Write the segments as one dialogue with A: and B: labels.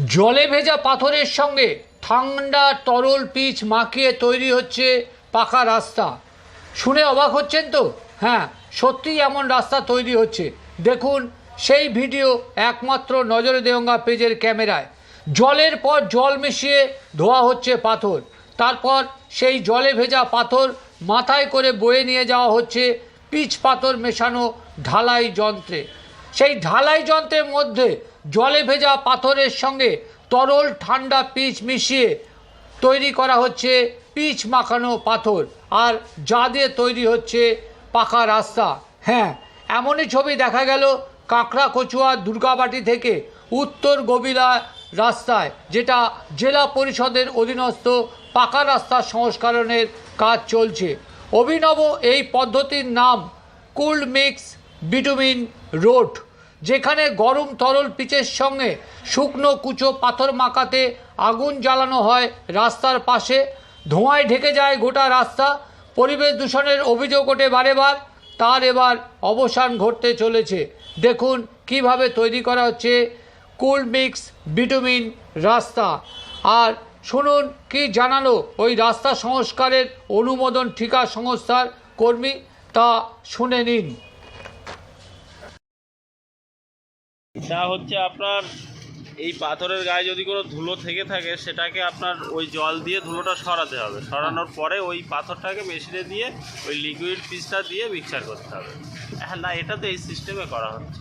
A: জলে ভেজা পাথরের সঙ্গে ঠান্ডা তরল পিচ মাখিয়ে তৈরি হচ্ছে পাকা রাস্তা। শুনে অবাক হচ্ছেন তো? হ্যাঁ সত্যিই এমন রাস্তা তৈরি হচ্ছে। দেখুন, সেই ভিডিও একমাত্র নজরে দেওঙ্গা পেজের ক্যামেরায়। জলের পর জল মিশিয়ে ধোয়া হচ্ছে পাথর। তারপর সেই জলে ভেজা পাথর মাথায় করে বয়ে নিয়ে যাওয়া হচ্ছে পিচ পাথর মেশানো ঢালাই যন্ত্রে। সেই ঢালাই যন্ত্রের মধ্যে জলে ভেজা পাথরের সঙ্গে তরল ঠান্ডা পিচ মিশিয়ে তৈরি করা হচ্ছে পিচ মাখানো পাথর। আর যা দিয়ে তৈরি হচ্ছে পাকা রাস্তা। হ্যাঁ এমনই ছবি দেখা গেল কাঁকড়া কচুয়া দুর্গাবাটি থেকে উত্তর গবিলা রাস্তায়, যেটা জেলা পরিষদের অধীনস্থ পাকা রাস্তা সংস্করণের কাজ চলছে। অভিনব এই পদ্ধতির নাম কুল্ড মিক্স বিটুমিন রোড। যেখানে গরম তরল পিচের সঙ্গে শুকনো কুচো পাথর মাখাতে আগুন জ্বালানো হয় রাস্তার পাশে। ধোঁয়ায় ঢেকে যায় গোটা রাস্তা। পরিবেশ দূষণের অভিযোগ ওঠে বারেবার। তার এবার অবসান ঘটতে চলেছে। দেখুন কীভাবে তৈরি করা হচ্ছে কুল্ড মিক্স বিটুমিন রাস্তা। আর শুনুন কি জানালো ওই রাস্তা সংস্কারের অনুমোদন ঠিকা সংস্থার কর্মী, তা শুনে নিন।
B: এটা হচ্ছে আপনার এই পাথরের গায়ে যদি কোনো ধুলো থেকে থাকে সেটাকে আপনার ওই জল দিয়ে ধুলোটা সরাতে হবে। সরানোর পরে ওই পাথরটাকে মেশিনে দিয়ে ওই লিকুইড পিসটা দিয়ে মিক্সার করতে হবে। হ্যাঁ না এটা তো এই সিস্টেমে করা হচ্ছে।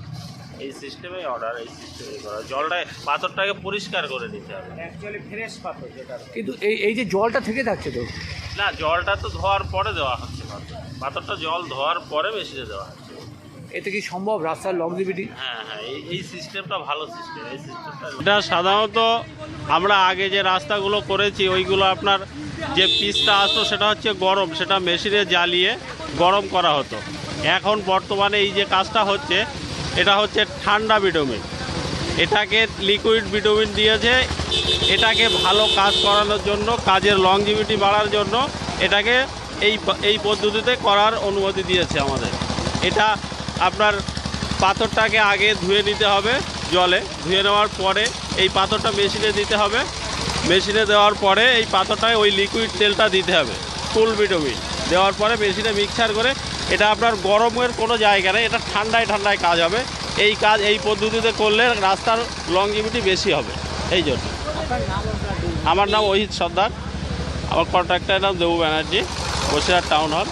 B: এই সিস্টেমে অর্ডার এই সিস্টেমে করা। জলটা পাথরটাকে পরিষ্কার করে নিতে হবে।
C: অ্যাকচুয়ালি ফ্রেশ পাথর যেটা
A: কিন্তু এই এই যে জলটা থেকে থাকছে তো?
B: না জলটা তো ধোয়ার পরে দেওয়া হচ্ছে পাথর। পাথরটা জল ধোয়ার পরে মেশিনে দেওয়া হচ্ছে।
A: এতে কি সম্ভব রাস্তার লংজিভিটি
B: হ্যাঁ হ্যাঁ এই সিস্টেমটা ভালো সিস্টেম এটা সাধারণত আমরা আগে যে রাস্তাগুলো করেছি, ওইগুলো আপনার যে পিসটা আসতো, সেটা হচ্ছে গরম, সেটা মেশিনে জ্বালিয়ে গরম করা হতো। এখন বর্তমানে এই যে কাজটা হচ্ছে, এটা হচ্ছে ঠান্ডা ভিটামিন এটাকে লিকুইড ভিটামিন দিয়েছে, এটাকে ভালো কাজ করানোর জন্য, কাজের লংজিভিটি বাড়ার জন্য, এটাকে এই এই পদ্ধতিতে করার অনুমতি দিয়েছে আমাদের। এটা আপনার পাথরটাকে আগে ধুয়ে নিতে হবে জলে। ধুয়ে নেওয়ার পরে এই পাথরটা মেশিনে দিতে হবে। মেশিনে দেওয়ার পরে এই পাথরটায় ওই লিকুইড তেলটা দিতে হবে। কুল বিটমিন দেওয়ার পরে মেশিনে মিক্সার করে এটা আপনার গরমের কোনো জায়গা নেই, এটা ঠান্ডায় ঠান্ডায় কাজ হবে। এই কাজ, এই পদ্ধতিতে করলে রাস্তার লংজিভিটি বেশি হবে। এই জন্য। আমার নাম অহিত সর্দার। আমার কন্ট্রাক্টরের নাম দেবু ব্যানার্জি, বসিরহাট টাউন হল